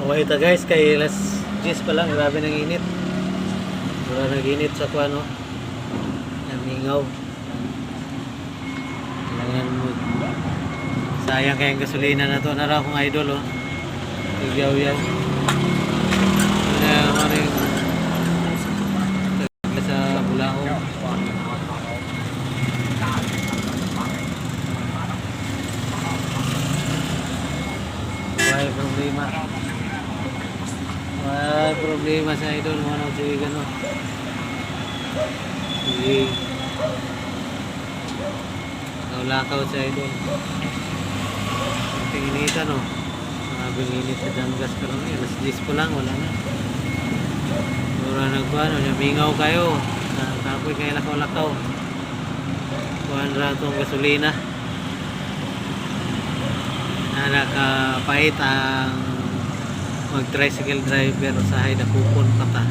Away ta guys, kay last 10 pa lang, grabe nang init. Wala nang init sa kuano. Namingaw. Kailangan mo. Sayang kayang gasolina na to. Nara akong idol oh. Igyaw yan. Kaya maring sa Bulaho. Wala problema. Wala problema sa idol mo nang sige gano. Sige. Lakaw sa idol. Ang inita no. Mga init sa Dangas pero eh, alas 10 po lang wala na. Wala nagkuhan, namingaw kayo. Na- Tapoy kayo lakaw-lakaw. Kuhan ra itong gasolina. Na nakapait ang mag-tricycle driver sa Haida Kupon pata.